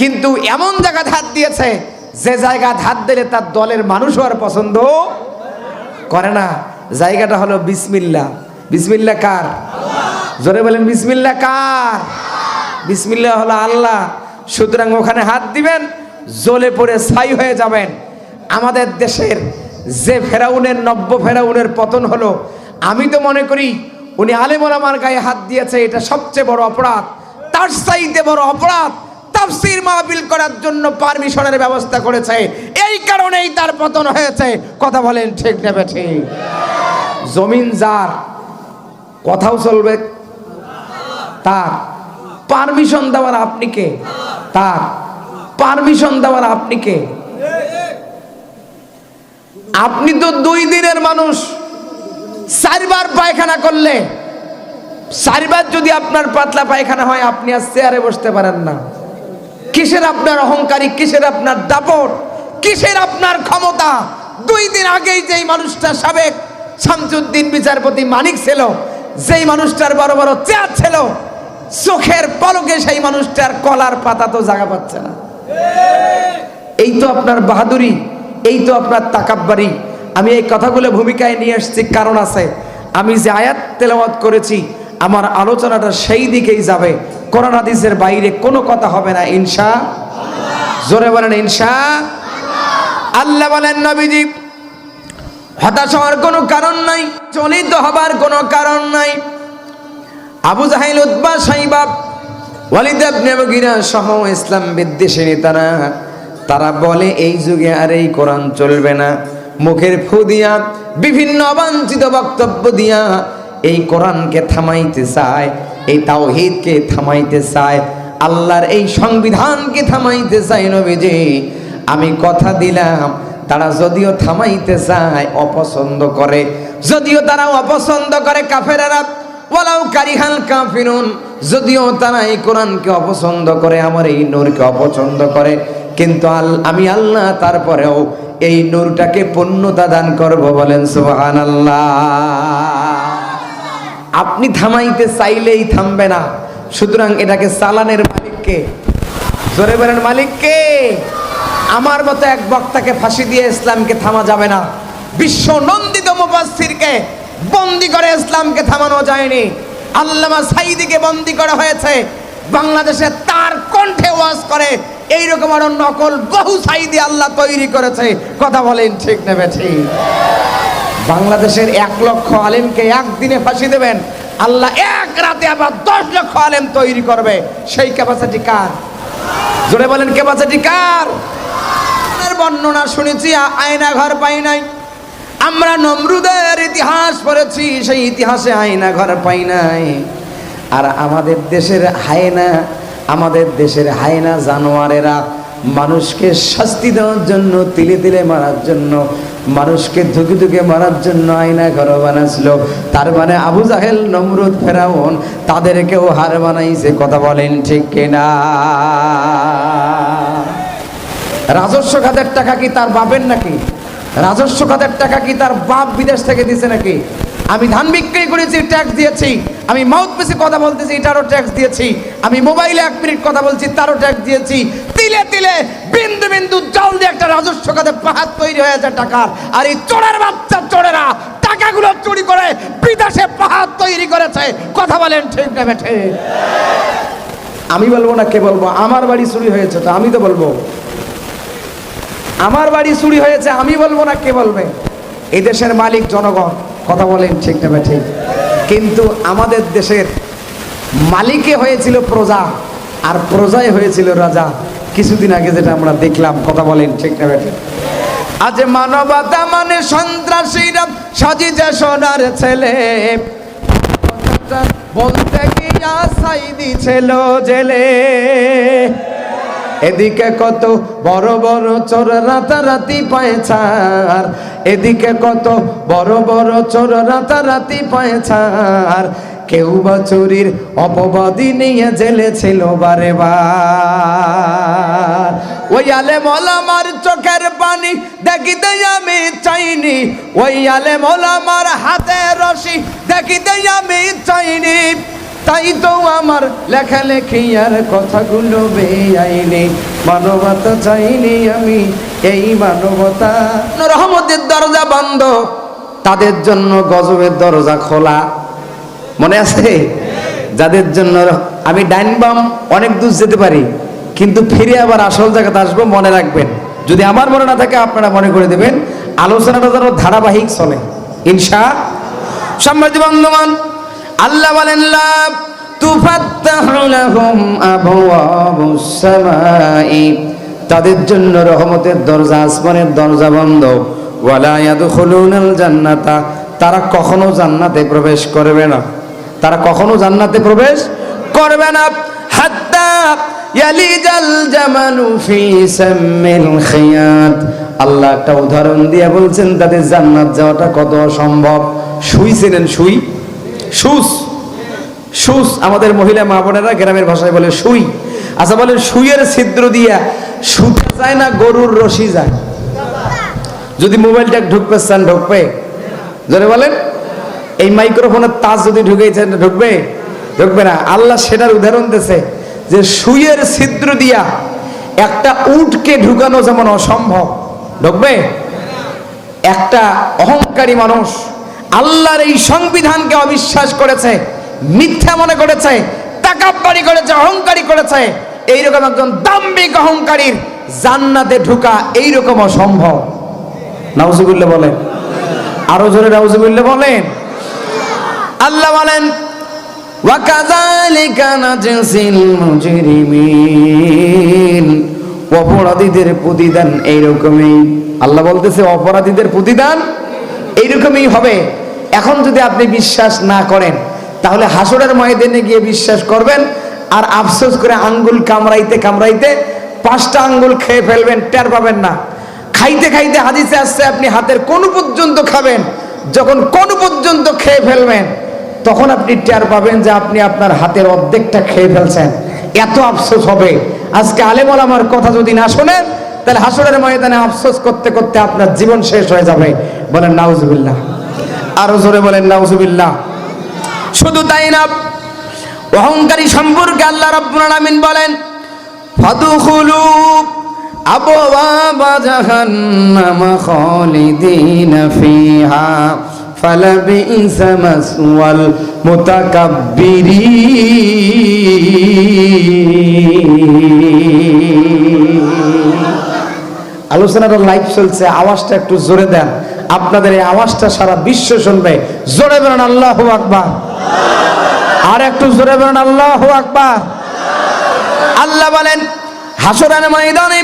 কিন্তু এমন জায়গায় হাত দিয়েছে, যে জায়গা হাত দিলে তার দলের মানুষও আর পছন্দ করে না। জায়গাটা হলো বিসমিল্লা। বিসমিল্লা কার? জোরে বলেন, বিসমিল্লা কার? বিসমিল্লা হলো আল্লাহ। সুতরাং ওখানে হাত দিবেন, জ্বলে পড়ে ছাই হয়ে যাবেন। আমাদের দেশের যে ফেরাউনের, নব্য ফেরাউনের পতন হলো, আমি তো মনে করি উনি আলেমোলামার গায়ে হাত দিয়েছে, এটা সবচেয়ে বড় অপরাধ। তার চাইতে বড় অপরাধ তাফসির মাহফিল করার জন্য পারমিশনের ব্যবস্থা করেছে। এই কারণেই তার পতন হয়েছে। কথা বলেন ঠিক নেবে ঠিক? জমিন যার, কথাও চলবে। তার পারমিশন দেওয়ার আপনি কে? তার পারমিশন দেওয়ার আপনি কে? আপনি তো দুই দিনের মানুষ। চারবার পায়খানা করলে, চারবার যদি আপনার পাতলা পায়খানা হয়, আপনি আর চেয়ারে বসতে পারেন না। কিসের আপনার অহংকারী, কিসের আপনার দাপট, কিসের আপনার ক্ষমতা? দুই দিন আগেই যেই মানুষটা সাবেক শামসুদ্দিন বিচারপতি মানিক ছিল, যেই মানুষটার বড় বড় চেয়ার ছিল, চোখের পলকে সেই মানুষটার কলার পাতা তো জায়গা পাচ্ছে না। এই তো আপনার বাহাদুরি, এই তো আপনার তাকাব্বারি। আমি এই কথাগুলো ভূমিকায় নিয়ে এসেছি, কারণ আছে, আমি যে আয়াত তেলাওয়াত করেছি, আমার আলোচনাটা সেই দিকেই যাবে। কোরআন হাদিসের বাইরে কোনো কথা হবে না, ইনশা জোরে বলেন, ইনশা আল্লাহ বলেন, নবীজি, হতাশ হওয়ার কোনো কারণ নাই চলিত হবার কোনো কারণ নাই। আবু জাহিল উদ্বা সাইবাব, ওয়ালিদ মুগিরা সহ ইসলাম বিদ্বেষী নেতারা, তারা বলে, এই যুগে আর এই কোরআন চলবে না। মুখের ফু দিয়া, বিভিন্ন অবাঞ্ছিত বক্তব্য দিয়া, এই কোরআনকে থামাইতে চায়। এই তাওহীদকে থামাইতে চায়, আল্লাহর এই সংবিধানকে থামাইতে চায় নবীজি। আমি কথা দিলাম, তারা যদিও থামাইতে চায়, অপছন্দ করে। যদিও তারা অপছন্দ করে কাফেরারা, ওয়ালাউ কারিহাল কাফিরুন, যদিও তারা এই কোরআনকে অপছন্দ করে, আমার এই নূরকে অপছন্দ করে। কিন্তু আল, আমি আল্লাহ তারপরেও এই নূরটাকে পূর্ণতা দান করব বলেন, সুবহানাল্লাহ। আপনি থামাইতে চাইলেই থামবে না। সুতরাং এটাকে চালানের মালিককে জোরে বলেন মালিককে আমার মতো এক বক্তাকে ফাঁসি দিয়ে ইসলামকে থামা যাবে না। বিশ্ব নন্দিত মুফাসসিরকে বন্দি করে ইসলামকে থামানো যায়নি। আল্লামা সাইদিকে বন্দি করা হয়েছে। বাংলাদেশে তার কণ্ঠে ওয়াজ করে। এইরকম আরও নকল বহু সাইদি আল্লাহ তৈরি করেছে। কথা বলেন ঠিক নেবে, ঠিক। বাংলাদেশের এক লক্ষ আলেমকে একদিনে ফাঁসি দেবেন। আল্লাহ এক রাতে আবার দশ লক্ষ আলেম তৈরি করবে। সেই ক্যাপাসিটি কার? জোরে বলেন ক্যাপাসিটি কার? বর্ণনা শুনেছি আয়না ঘর পাই নাই। আমরা নমরুদের ইতিহাস পড়েছি, সেই ইতিহাসে আয়না ঘর পাই নাই। আর আমাদের দেশের হায়না, আমাদের দেশের হায়না জানোয়ারেরা মানুষকে শাস্তি দেওয়ার জন্য, তিলে তিলে মারার জন্য, মানুষকে ধুকে ধুকে মারার জন্য আয়না ঘর বানাছিল তার মানে আবু জাহেল, নমরুদ, ফেরাউন তাদেরকেও হার বানাইছে, কথা বলেন ঠিক কিনা? রাজস্ব খাতের টাকা কি তার বাপের নাকি? রাজস্ব খাতের টাকা কি তার বাপ বিদেশ থেকে দিছে নাকি? আমি ধান বিক্রি করেছি ট্যাক্স দিয়েছি। আমি মাউথ পেসে কথা বলতেছি তারও ট্যাক্স দিয়েছি। আমি মোবাইলে এক মিনিট কথা বলছি, তারও ট্যাক্স দিয়েছি। তিলে তিলে, বিন্দু বিন্দু জল দিয়ে একটা রাজস্ব খাতে পাহাড় তৈরি হয়ে যায় টাকার। আর এই চোরের বাচ্চা চোরেরা, টাকাগুলো চুরি করে বিদেশে পাহাড় তৈরি করেছে। কথা বলেন ঠিক না বেঠে? আমি বলব না, কে বলব? আমার বাড়ি চুরি হয়েছে তো, আমি তো বলব। আমার বাড়ি চুরি হয়েছে, আমি বলব না, কে বলবে? এই দেশের মালিক, জনগণ। কথা বলেন, ঠিক না ঠিক। কিন্তু আমাদের দেশের মালিকে হয়েছিল প্রজা, আর প্রজায় হয়েছিল রাজা। কিছুদিন আগে যেটা আমরা দেখলাম, কথা বলেন, ঠিক না ঠিক। আজ মানবতা মানে সন্ত্রাসীরা সাজিছে সোনার ছেলে। বলতে গিয়া সাইদি ছিল জেলে। এদিকে কত বড় বড় চোর রাতারাতি পায়ছার এদিকে কত বড় বড় চোর রাতারাতি পায়ছার কেউ বা চুরির অপবাদী নিয়ে জেলে ছিল বারে বার। ওই আলে মলামার চোখের পানি দেখিতে আমি চাইনি। ওই আলে মলামার হাতে রশি দেখিতে আমি চাইনি। তাই তো আমার লেখালেখি আর কথাগুলো বেআইনি। মানবতা চাইনি আমি এই মানবতা। রহমতের দরজা বন্ধ। তাদের জন্য গজবের দরজা খোলা। মনে আছে? যাদের জন্য আমি ডাইন বাম অনেক দূর যেতে পারি, কিন্তু ফিরে আবার আসল জায়গাতে আসব মনে রাখবেন। যদি আমার মনে না থাকে, আপনারা মনে করে দেবেন, আলোচনাটা যেন ধারাবাহিক চলে। ইনশা সম্মানিত বন্ধুগণ আল্লাহ বলেন, লা তুফাত্তাহু লাহুম আবওয়াবুস সামাই। তাদের জন্য রহমতের দরজা, আসমানের দরজা বন্ধ। জান্নাতা। তারা কখনো জান্নাতে প্রবেশ করবে না। তারা কখনো জান্নাতে প্রবেশ করবে না। আল্লাহ একটা উদাহরণ দিয়ে বলছেন, তাদের জান্নাত যাওয়াটা কত অসম্ভব। সুই ছিলেন সুই সুস। সুস আমাদের মহিলা মা বোনেরা গ্রামের ভাষায় বলে সুই। আচ্ছা বলে সুইয়ের ছিদ্র দিয়া সুতা যায় না গরুর রশি যায়? যদি মোবাইলটা ঢুকবে চান ঢুকবে? জোরে বলেন। এই মাইক্রোফোনের তাজ যদি ঢুকেছেন ঢুকবে? ঢুকবে না। আল্লাহ সেটার উদাহরণ দিয়েছে যে সুইয়ের ছিদ্র দিয়া একটা উটকে ঢুকানো যেমন অসম্ভব। ঢুকবে? একটা অহংকারী মানুষ আল্লাহর এই সংবিধানকে অবিশ্বাস করেছে, মিথ্যা মনে করেছে, তাকাব্বারি করেছে, অহংকারী করেছে। এইরকম একজন দাম্ভিক অহংকারীর জান্নাতে ঢুকা এইরকম অসম্ভব। নাউজুবিল্লাহ বলেন। আরও জোরে নাউজুবিল্লাহ বলেন। আল্লাহ বলেন নাজসিল মুজরিমিন। অপরাধীদের প্রতিদান এইরকমই। আল্লাহ বলতেছে, অপরাধীদের প্রতিদান এইরকমই হবে। এখন যদি আপনি বিশ্বাস না করেন, তাহলে হাসরের ময়দানে গিয়ে বিশ্বাস করবেন আর আফসোস করে আঙ্গুল কামড়াইতে কামড়াইতে পাঁচটা আঙ্গুল খেয়ে ফেলবেন, টের পাবেন না। খাইতে খাইতে হাদিসে আসছে, আপনি হাতের কোন পর্যন্ত খাবেন, যখন কোন পর্যন্ত খেয়ে ফেলবেন, তখন আপনি টের পাবেন যে আপনি আপনার হাতের অর্ধেকটা খেয়ে ফেলছেন। এত আফসোস হবে। আজকে আলেমল আমার কথা যদি না শোনেন, তাহলে হাসরের ময়দানে আফসোস করতে করতে আপনার জীবন শেষ হয়ে যাবে। বলেন, নাউজুবিল্লাহ। আরও জোরে বলেন, নাউজুবিল্লাহ। শুধু তাই না, অহংকারী সম্পর্কে আল্লাহ রাব্বুল আলামিন বলেন, ফাদখুলু আবওয়াবা জাহান্নাম খালিদিনা ফিহা, ফালাবিসা মাসওয়াল মুতাকাব্বিরিন। আলোচনাটা লাইভ চলছে, আওয়াজটা একটু জোরে দেন। আপনাদের এই আওয়াজটা সারা বিশ্ব শুনবে। জোরে বেরোন আল্লাহ আকবার। আর একটু জোরে বেরোন আল্লাহ আকবার। আল্লাহ বলেন হাসরান ময়দানে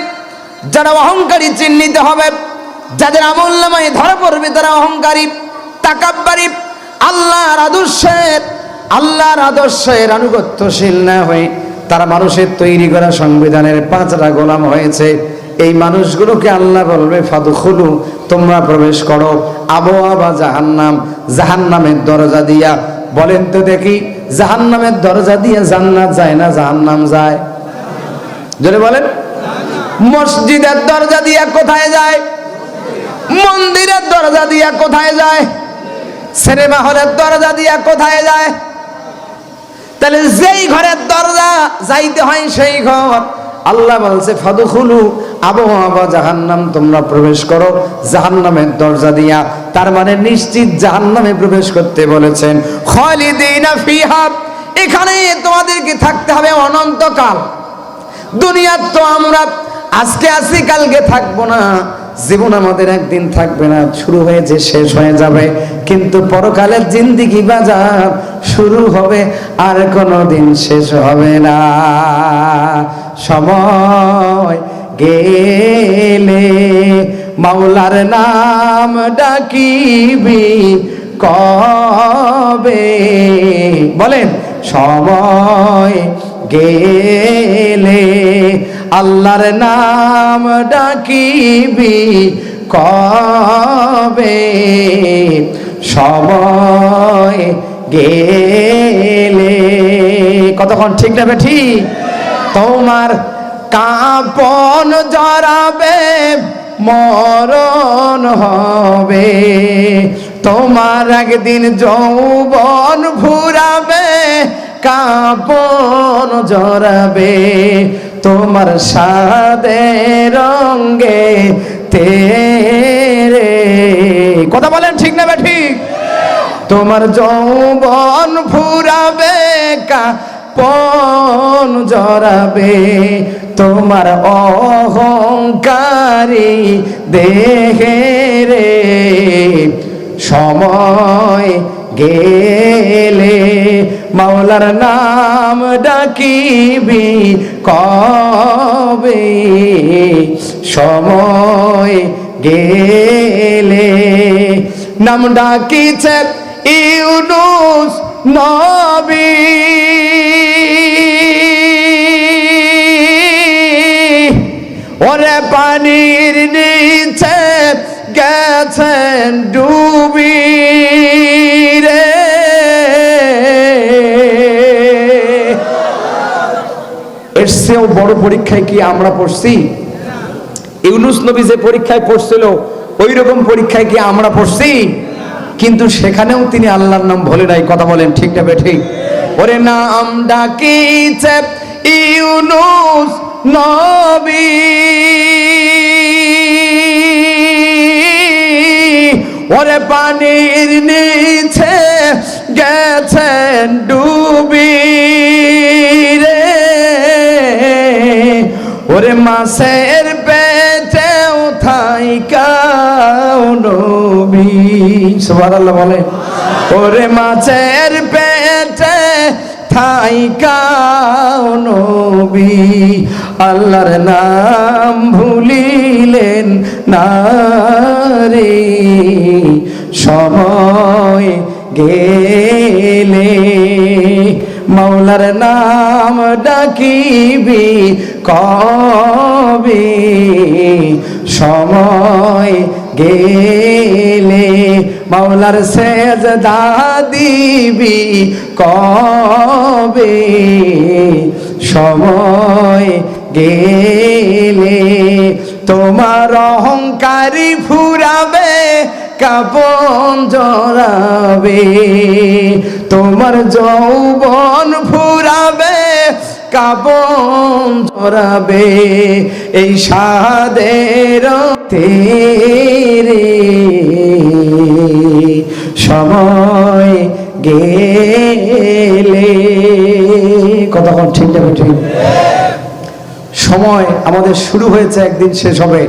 যারা অহংকারী চিহ্নিত হবে, যাদের আমল ধরা পড়বে তারা অহংকারী, তাকাব্বারি, আল্লাহর আদর্শের আল্লাহর আদর্শের আনুগত্যশীল না হয়ে তারা মানুষের তৈরি করা সংবিধানের পাঁচটা গোলাম হয়েছে। এই মানুষগুলোকে আল্লাহ বলবে, ফাদুখুলু, তোমরা প্রবেশ করো। আবহাওয়া জাহান্নাম, জাহান্নামের দরজা দিয়া। বলেন তো দেখি, জাহান্নামের দরজা দিয়ে জান্নাত যায় না, জাহান্নাম যায়? জোরে বলেন। মসজিদের দরজা দিয়া কোথায় যায়? মন্দিরের দরজা দিয়া কোথায় যায়? সিনেমা হলের দরজা দিয়া কোথায় যায়? তাহলে যেই ঘরের দরজা যাইতে হয় সেই ঘর। আল্লাহ বলছে, ফাদুখুলু আবহাওয়া জাহান্নাম, তোমরা প্রবেশ করো জাহান্নামের দরজা দিয়া। তার মানে নিশ্চিত জাহান্নামে প্রবেশ করতে বলেছেন। খালিদিনা ফিহা, এখানে তোমাদেরকে থাকতে হবে অনন্তকাল। দুনিয়ার তো আমরা আজকে আসি কালকে থাকব না। জীবন আমাদের একদিন থাকবে না, শুরু হয়েছে শেষ হয়ে যাবে। কিন্তু পরকালের জিন্দিগি বাজার শুরু হবে, আর কোনো দিন শেষ হবে না। সময় গেলে মাওলার নাম ডাকিবি কবে? বলেন, সময় গেলে আল্লাহর নাম ডাকিবি কবে? সময় গেলে। কতক্ষণ? ঠিক নেবে ঠিক? তোমার কাপন জড়াবে, মরণ হবে। তোমার একদিন যৌবন ভুরাবে কাপন জড়াবে তোমার সাদে রঙ্গে তেরে। কথা বলেন ঠিক না ঠিক তোমার যৌবন ফুরাবে কা পন জরাবে তোমার অহংকারী দেহে রে। সময় গেলে মাওলার নাম ডাকিবি কবে? সময় গেলে নাম ডাকিছে ইউনুস নবী। ওরে পানির নিচে গেছেন ডুবি। চেয়েও বড় পরীক্ষায় কি আমরা পড়ছি? ইউনুস নবী যে পরীক্ষায় পড়ছিল ওই রকম পরীক্ষায় কি আমরা পড়ছি? কিন্তু সেখানেও তিনি আল্লাহর নাম ভুলে নাই, কথা বলেন ঠিক না বে ঠিক ওরে নাম ডাকিছে ইউনুস নবী। ওরে পানির নিচে গেছেন ডুবি। ওরে মাসের পেটেও থাইকাও নবী। সুবহানাল্লাহ বলে ওরে মাছের পেটে থাই নবী। আল্লাহর নাম ভুলিলেন না রে। সময় গেলে মাওলার নাম ডাকিবি কবে সময় গেলে? মাওলার সেজ দিবি কবে সময় গেলে? তোমার অহংকারী ফুরাবে, কাপন জড়াবে। তোমার যৌবন ফুরাবে কাপন জড়াবে এই সাদের তেরে সময় গেলে। কতক্ষণ ঠিক যাবে ঠিক সময় আমাদের শুরু হয়েছে, একদিন শেষ হবে।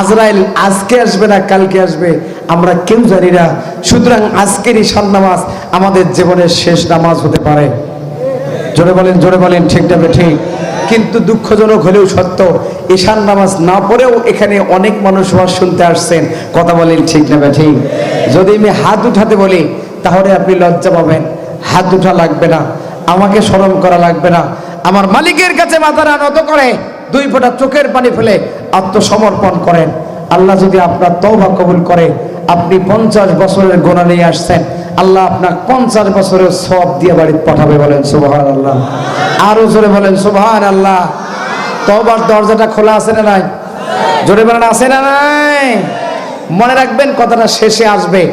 আজরাইল আজকে আসবে না, কালকে আসবে, আমরা কেউ জানি না। সুতরাং আজকের ঈশান নামাজ আমাদের জীবনের শেষ নামাজ হতে পারে। জোরে বলেন জোরে বলেন, ঠিক যাবে ঠিক কিন্তু দুঃখজনক হলেও সত্য, ঈশান নামাজ না পড়েও এখানে অনেক মানুষ ওয়াজ শুনতে আসছেন। কথা বলেন, ঠিক না ঠিক যদি আমি হাত উঠাতে বলি, তাহলে আপনি লজ্জা পাবেন। হাত উঠা লাগবে না, আমাকে স্মরণ করা লাগবে না। আমার মালিকের কাছে মাথারা নত করে, দুই ফোঁটা চোখের পানি ফেলে আত্মসমর্পণ করেন। আল্লাহ যদি আপনার তওবা কবুল করে, আপনি পঞ্চাশ বছরের গোনা নিয়ে আসছেন। আল্লাহ আপনার পঞ্চাশ বছরের সব দিয়ে বাড়িতে পাঠাবে বলেন সুবাহান আল্লাহ আরও জোরে বলেন সুবাহান আল্লাহ তবার দরজাটা খোলা আছে না নাই? জোরে বলেন, আছে না নাই? মনে রাখবেন, কথাটা শেষে আসবে।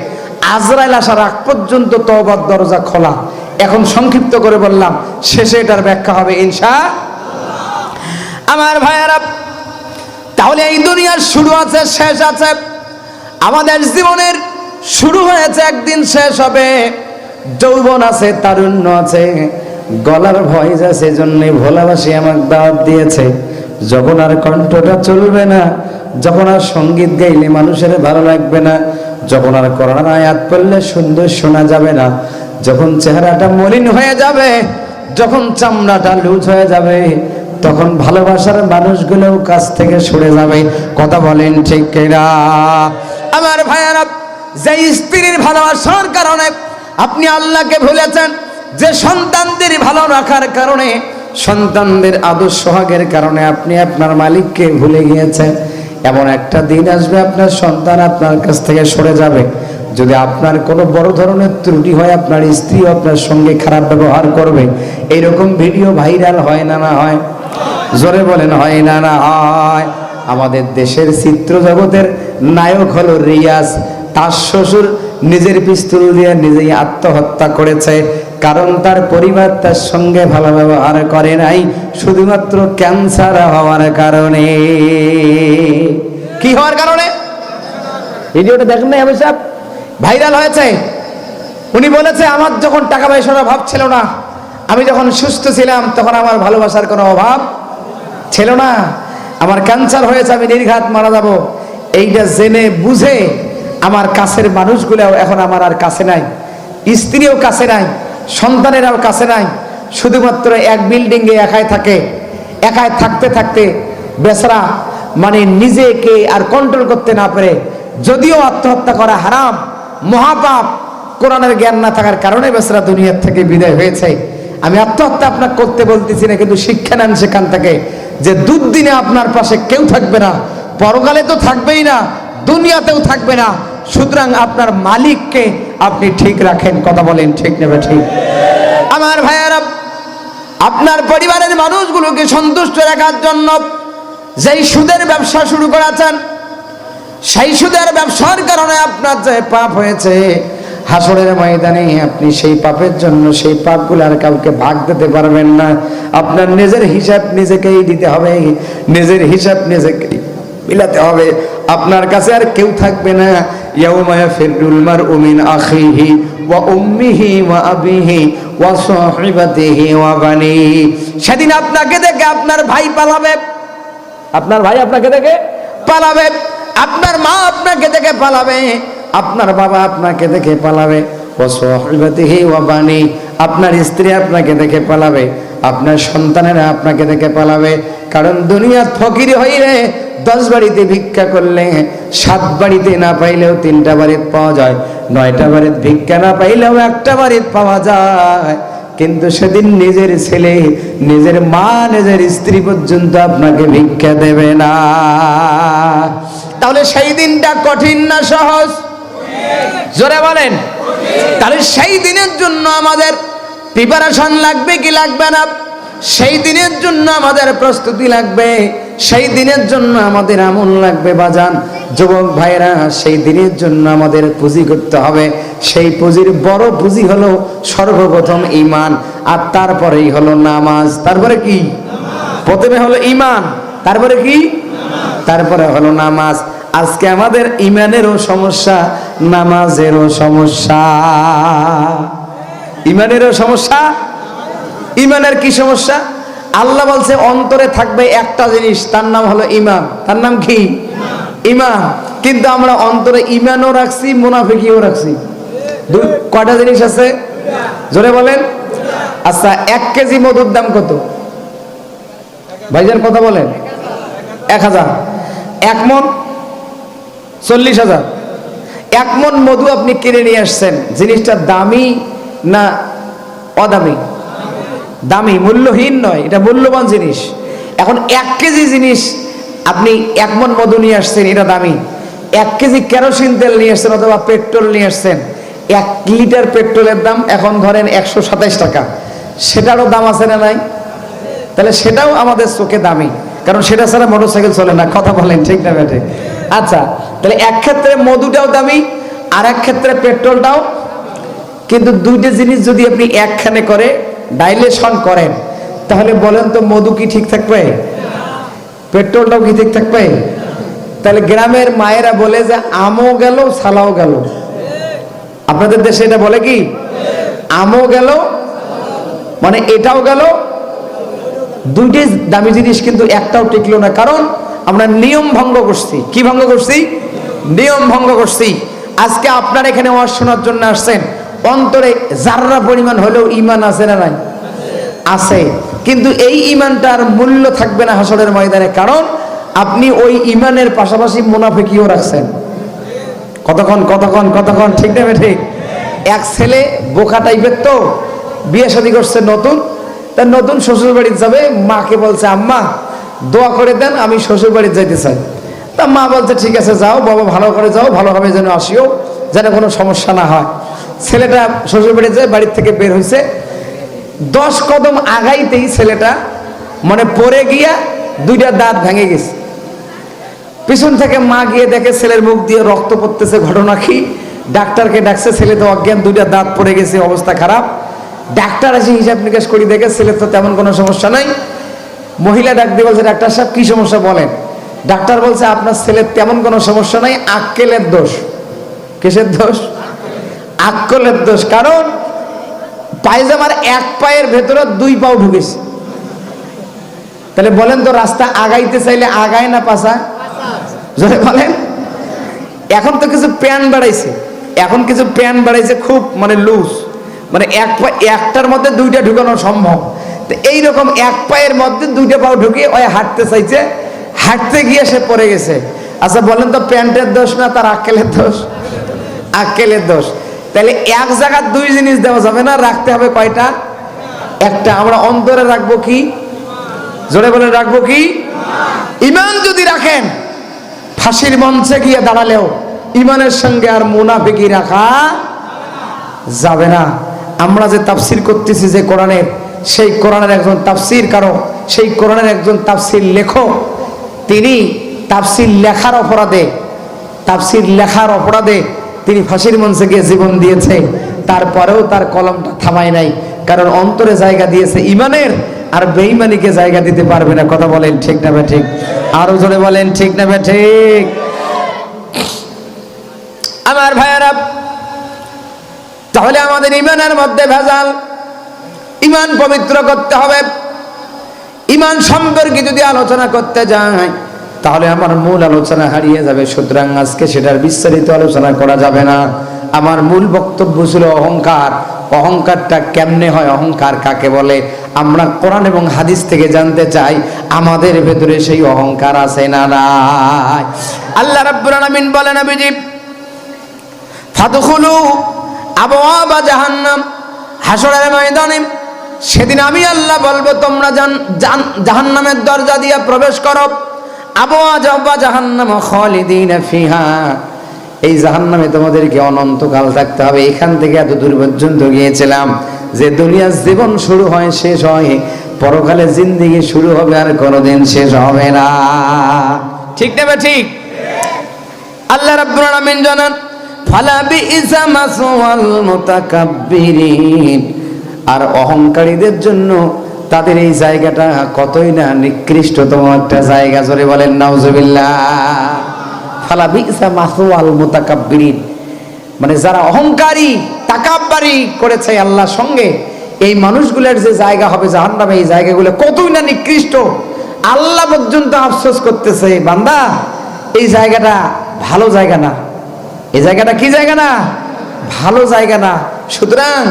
আজরাইল আসার আগ পর্যন্ত তবার দরজা খোলা। এখন সংক্ষিপ্ত করে বললাম, শেষে এটার ব্যাখ্যা হবে, ইনশা আমার ভাইয়ারা, তাহলে এই দুনিয়ার শুরু আছে, শেষ আছে। আমাদের জীবনের শুরু হয়েছে, একদিন শেষ হবে। যৌবন আছে, তারুণ্য আছে, গলার ভয়েস আছে জন্য ভোলাবাসী আমাকে দাওয়াত দিয়েছে। যখন আর কণ্ঠটা চলবে না, যখন আর সংগীত গাইলে মানুষের ভালো লাগবে না, যখন আর করোনার আয়াত পড়লে সুন্দর শোনা যাবে না, যখন চেহারাটা মলিন হয়ে যাবে, যখন চামড়াটা লুজ হয়ে যাবে, তখন ভালোবাসার মানুষগুলোও কাছ থেকে সরে যাবে। কথা বলেন ঠিক আমার ভাইয়ারা যে স্ত্রীর ভালোবাসার কারণে আপনি আল্লাহকে ভুলেছেন, যে সন্তানদের ভালো রাখার কারণে সন্তানদের আদর সোহাগের কারণে আপনি আপনার মালিককে ভুলে গিয়েছেন। এমন একটা দিন আসবে, আপনার সন্তান আপনার কাছ থেকে সরে যাবে। যদি আপনার কোনো বড় ধরনের ত্রুটি হয়, আপনার স্ত্রী আপনার সঙ্গে খারাপ ব্যবহার করবে। এইরকম ভিডিও ভাইরাল হয় না না হয়? জোরে বলেন, হয় না না হয়? আমাদের দেশের চিত্র জগতের নায়ক হলো রিয়াজ। তার শ্বশুর নিজের পিস্তল দিয়ে নিজেই আত্মহত্যা করেছে, কারণ তার পরিবার তার সঙ্গে ভালো ব্যবহার করে নাই, শুধুমাত্র ক্যান্সার হওয়ার কারণে। কি হওয়ার কারণে? ভিডিওটা দেখেন না সাহেব। ভাইরাল হয়েছে। উনি বলেছে, আমার যখন টাকা পয়সার অভাব ছিল না, আমি যখন সুস্থ ছিলাম, তখন আমার ভালোবাসার কোনো অভাব ছিল না। আমার ক্যান্সার হয়েছে, আমি নির্ঘাত মারা যাব। এইটা জেনে বুঝে আমার কাছের মানুষগুলো এখন আমার আর কাছে নাই। স্ত্রীও কাছে নাই, সন্তানেরাও কাছে নাই। শুধুমাত্র এক বিল্ডিংয়ে একাই থাকে, একাই থাকতে থাকতে বেসরা মানে নিজেকে আর কন্ট্রোল করতে না পারে। যদিও আত্মহত্যা করা হারাম, মহাপাপ, কোরআনের জ্ঞান না থাকার কারণে বেসরা দুনিয়ার থেকে বিদায় হয়েছে। আমি আত্মহত্যা আপনার করতে বলতেছি না, কিন্তু শিক্ষা নেন সেখান থেকে যে দুদিনে আপনার পাশে কেউ থাকবে না, পরকালে তো থাকবেই না দুনিয়াতেও থাকবে না। সুতরাং আপনার মালিককে আপনি ঠিক রাখেন। কথা বলেন, ঠিক নেবে ঠিক? আমার ভাইয়ারা, আপনার পরিবারের মানুষগুলোকে সন্তুষ্ট রাখার জন্য যেই সুদের ব্যবসা শুরু করেছেন, সেই সুদের ব্যবসার কারণে আপনার যে পাপ হয়েছে, হাসরের ময়দানে আপনি সেই পাপের জন্য সেই পাপগুলো আর কাউকে ভাগ দিতে পারবেন না। আপনার নিজের হিসাব নিজেকেই দিতে হবে, নিজের হিসাব নিজেকেই মিলাতে হবে। আপনার কাছে আর কেউ থাকবে না। ইয়াউমা ইয়াফিরুল মারউ মিন আখিহি ওয়া উম্মিহি ওয়া আবিহি ওয়া সাহিবাতিহি ওয়া বানিহি। সেদিন আপনাকে দেখে আপনার ভাই পালাবে। আপনার ভাই আপনাকে দেখে? পালাবে। আপনার মা আপনাকে দেখে পালাবে। আপনার বাবা আপনাকে দেখে পালাবে। ও সহিবাতিহি ওয়া বানি আপনার স্ত্রী আপনাকে দেখে পালাবে। আপনার সন্তানেরা আপনাকে দেখে পালাবে। কারণ দুনিয়া ফকির হইলে দশ বাড়িতে ভিক্ষা করলে সাত বাড়িতে না পাইলেও তিনটা বাড়িতে পাওয়া যায়, নয়টা বাড়িতে ভিক্ষা না পাইলেও একটা বাড়িতে পাওয়া যায়। কিন্তু সেদিন নিজের ছেলে, নিজের মা, নিজের স্ত্রী পর্যন্ত আপনাকে ভিক্ষা দেবে না। তাহলে সেই দিনটা কঠিন না সহজ? জোরে বলেন। তাহলে সেই দিনের জন্য আমাদের প্রিপারেশন লাগবে কি লাগবে না? সেই দিনের জন্য আমাদের প্রস্তুতি লাগবে, সেই দিনের জন্য আমাদের আমল লাগবে, বাজান। যুবক ভাইরা সেই দিনের জন্য আমাদের পুঁজি করতে হবে। সেই পুঁজির বড় পুঁজি হলো সর্বপ্রথম ইমান আর তারপরেই হলো নামাজ। তারপরে কি? প্রথমে হলো ইমান তারপরে কি? তারপরে হলো নামাজ। আজকে আমাদের ইমানেরও সমস্যা, নামাজেরও সমস্যা। ইমানেরও সমস্যা? ইমানের কি সমস্যা? আল্লাহ বলছে, অন্তরে থাকবে একটা জিনিস, তার নাম হলো ইমান তার নাম কি? ইমান কিন্তু আমরা অন্তরে ইমানও রাখছি, মুনাফিকিও রাখছি। দুই, কয়টা জিনিস আছে? জোরে বলেন। আচ্ছা এক কেজি মধুর দাম কত? ভাইজান কথা বলেন। এক হাজার। এক মন চল্লিশ হাজার। এক মন মধু আপনি কিনে নিয়ে আসছেন। জিনিসটা দামি না অদামি? দামি, মূল্যহীন নয়, এটা মূল্যবান জিনিস। এখন এক কেজি জিনিস আপনি এক মন মধু নিয়ে আসছেন, এটা দামি। এক কেজি কেরোসিন তেল নিয়ে আসছেন অথবা পেট্রোল নিয়ে আসছেন, এক লিটার পেট্রোলের দাম এখন ধরেন একশো সাতাইশ টাকা। সেটারও দাম আছে না নাই? তাহলে সেটাও আমাদের চোখে দামি। কারণ সেটা ছাড়া মোটরসাইকেল চলে না, কথা বলেন, ঠিক না বেঠে আচ্ছা তাহলে এক ক্ষেত্রে মধুটাও দামি আর এক ক্ষেত্রে পেট্রোলটাও। কিন্তু দুইটা জিনিস যদি আপনি একখানে করে ডাইলেশন করেন। তাহলে বলেন তো মধু কি ঠিক থাকবে? পেট্রোলটাও কি ঠিক থাকবে? তাহলে গ্রামের মায়েরা বলে যে, আমও গেল, সালাও গেল। আপনাদের দেশে এটা বলে কি? আমও গেল মানে এটাও গেল। দুইটি দামি জিনিস কিন্তু একটাও টিকলো না। কারণ আমরা নিয়ম ভঙ্গ করছি। কি ভঙ্গ করছি? নিয়ম ভঙ্গ করছি। আজকে আপনার এখানে ওয়াজ শোনার জন্য আসছেন। অন্তরে যাররা পরিমাণ হলেও ইমান আছে না নাই? আছে। কিন্তু এই ইমানটার মূল্য থাকবে না হাসরের ময়দানে। কারণ আপনি ওই ইমানের পাশাপাশি মুনাফিকিও রাখছেন। কতক্ষণ কতক্ষণ কতক্ষণ? ঠিক নেবে ঠিক এক ছেলে বোকা টাইপের তো। বিয়ে শাদী করছে নতুন। তা নতুন শ্বশুর বাড়ি যাবে। মাকে বলছে, আম্মা, দোয়া করে দেন, আমি শ্বশুর বাড়ি যাইতে চাই। তা মা বলছে, ঠিক আছে, যাও, বাবা ভালো করে যাও, ভালোভাবে যেন আসিও, যেন কোনো সমস্যা না হয়। ছেলেটা শ্বশুর বাড়ি যায়, বাড়ির থেকে বের হয়েছে দশ কদম আগাইতেই ছেলেটা মানে পড়ে গিয়া দুইটা দাঁত ভেঙে গেছে। পিছন থেকে মা গিয়ে দেখে ছেলের মুখ দিয়ে রক্ত পড়তেছে, ঘটনা কি? ডাক্তারকে ডাকছে, ছেলে, তো অজ্ঞান, দুইটা দাঁত পড়ে গেছে, অবস্থা খারাপ। ডাক্তার এসে হিসাব নিকাশ করি, দেখে ছেলের তো তেমন কোনো সমস্যা নাই। মহিলা ডাক দিয়ে বলছে, ডাক্তার সাহেব, কি সমস্যা বলেন? ডাক্তার বলছে, আপনার ছেলের তেমন কোনো সমস্যা নাই, আক্কেলের দোষ। কিসের দোষ? আক্কলের দোষ। কারণ পায়জামার এক পায়ের ভেতরে দুই পাও ঢুকেছে। তাহলে বলেন তো, রাস্তা আগাইতে চাইলে আগায় না পাশায় জোরে বলেন। এখন তো কিছু প্যান বাড়াইছে। এখন কিছু প্যান বাড়াইছে খুব মানে লুজ মানে এক পা, একটার মধ্যে দুইটা ঢুকানো সম্ভব। তো এইরকম এক পায়ের মধ্যে দুইটা পাও ঢুকিয়ে ওই হাঁটতে চাইছে। হাঁটতে গিয়ে সে পড়ে গেছে। আচ্ছা বলেন তো, প্যান্টের দোষ না তার আক্কেলের দোষ? আক্কেলের দোষ। তাহলে এক জায়গার দুই জিনিস দেওয়া যাবে না, রাখতে হবে কয়টা? একটা আমরা অন্তরে রাখব কি? জোরে বলে রাখব কি? ইমান যদি রাখেন, ফাঁসির মঞ্চে গিয়ে দাঁড়ালেও ইমানের সঙ্গে আর মুনাফিকি রাখা যাবে না। আমরা যে তাফসির করতেছি যে কোরআনের, সেই কোরআনের একজন তাফসির কারও সেই কোরআনের একজন তাফসির লেখক, তিনি তাফসির লেখার অপরাধে, তাফসির লেখার অপরাধে তিনি ফাঁসির মঞ্চে গিয়ে জীবন দিয়েছে। তারপরেও তার কলমটা থামায় নাই। কারণ অন্তরে জায়গা দিয়েছে ইমানের, আর বেঈমানিকে জায়গা দিতে পারবে না। কথা বলেন ঠিক না ঠিক আরও জোরে বলেন ঠিক না ঠিক আমার ভাইয়েরা, তাহলে আমাদের ইমানের মধ্যে ভেজাল। ইমান পবিত্র করতে হবে। ইমান সম্পর্কে যদি আলোচনা করতে যাই তাহলে আমার মূল আলোচনা হারিয়ে যাবে, সুতরাং আজকে সেটার বিস্তারিত আলোচনা করা যাবে না। আমার মূল বক্তব্য ছিল অহংকার। অহংকারটা কেমনে হয়? অহংকার কাকে বলে? আমরা কোরআন এবং হাদিস থেকে জানতে চাই, আমাদের ভেতরে সেই অহংকার আছে না নাই? আল্লাহ রাব্বুল আলামিন বলেন, নবীজি, ফাদখুলু আবওয়াবা জাহান্নাম হাসরের ময়দানে। সেদিন আমি আল্লাহ বলব, তোমরা জান- জাহান্নামের দরজা দিয়ে প্রবেশ করো। এই জাহান্নামে তোমাদেরকে অনন্তকাল থাকতে হবে। এখান থেকে এত দূর পর্যন্ত গিয়েছিলাম যে দুনিয়ার জীবন শুরু হয়, শেষ হয়। পরকালে জিন্দিগি শুরু হবে আর কোনোদিন শেষ হবে না। ঠিক নেবে ঠিক? আল্লাহ রাব্বুল আলামিন জানান, ফালা বিইসা মাসওয়াল মুতাকাব্বিরিন। আর অহংকারীদের জন্য তাদের এই জায়গাটা কতই না নিকৃষ্টতম একটা জায়গা। জোরে বলেন, নাউজুবিল্লাহ। ফালা বিইসা মাসওয়াল মুতাকাব্বিরিন। মানে যারা অহংকারী, তাকাব্বারি করেছে আল্লাহর সঙ্গে, এই মানুষগুলোর যে জায়গা হবে জাহান্নামে, এই জায়গাগুলো কতই না নিকৃষ্ট। আল্লাহ পর্যন্ত আফসোস করতেছে, বান্দা, এই জায়গাটা ভালো জায়গা না। এই জায়গাটা কি জায়গা না? ভালো জায়গা না। সুতরাং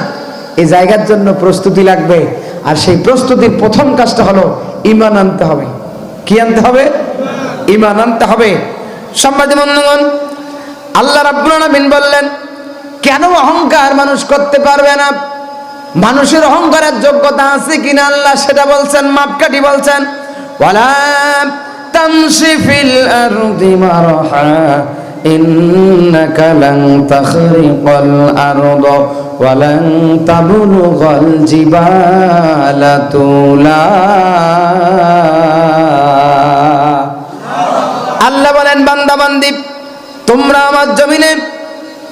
এই জায়গার জন্য প্রস্তুতি লাগবে। আর সেই প্রস্তুতির প্রথম কাজটা হলো ইমান আনতে হবে। কি আনতে হবে? ইমান আনতে হবে। সম্বাদী বন্ধুগণ, আল্লাহ রাব্বুল বললেন, কেন অহংকার মানুষ করতে পারবে না? মানুষের অহংকারের যোগ্যতা আছে কিনা আল্লাহ সেটা বলছেন, মাপকাঠি বলছেন। ওয়ালা তামশি ফিল আরদি মারহা। লান তাখরিকাল আরদ ওয়া লান তাবলুগাল জিবালা তুলা আল্লাহ বলেন, বান্দা বান্দি, তোমরা আমার জমিনে,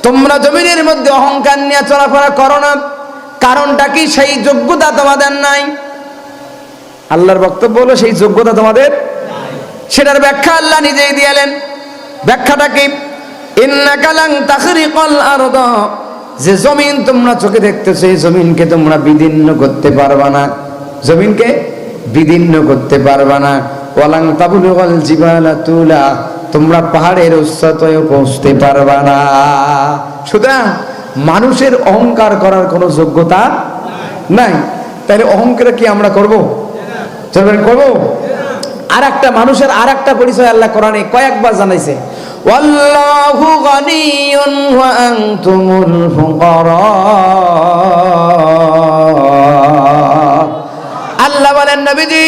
তোমরা জমিনের মধ্যে অহংকার নিয়ে চলাফেরা করো না। কারণটা কি? সেই যোগ্যতা তোমাদের নাই। আল্লাহর বক্তব্য হলো, সেই যোগ্যতা তোমাদের সেটার ব্যাখ্যা আল্লাহ নিজেই দিয়েলেন ব্যাখ্যাটা কি? যে জমিন তোমরা চোখে দেখতেছো, এই জমিনকে তোমরা বিদীর্ণ করতে পারবা না। জমিনকে বিদীর্ণ করতে পারবা না। ওয়ালাং তাবুলুগাল জিবালা তুলা। তোমরা পাহাড়ের উচ্চতায় পৌঁছতে পারবা না। সুতরাং মানুষের অহংকার করার কোনো যোগ্যতা নাই। তাহলে অহংকার কি আমরা করব? করব? আর একটা মানুষের আর একটা পরিচয় আল্লাহ কোরআনে কয়েকবার জানাইছে। ওয়াল্লাহু গানিয়ুন ওয়া আনতুমুল ফুকারা আল্লাহ বলেন নবীজি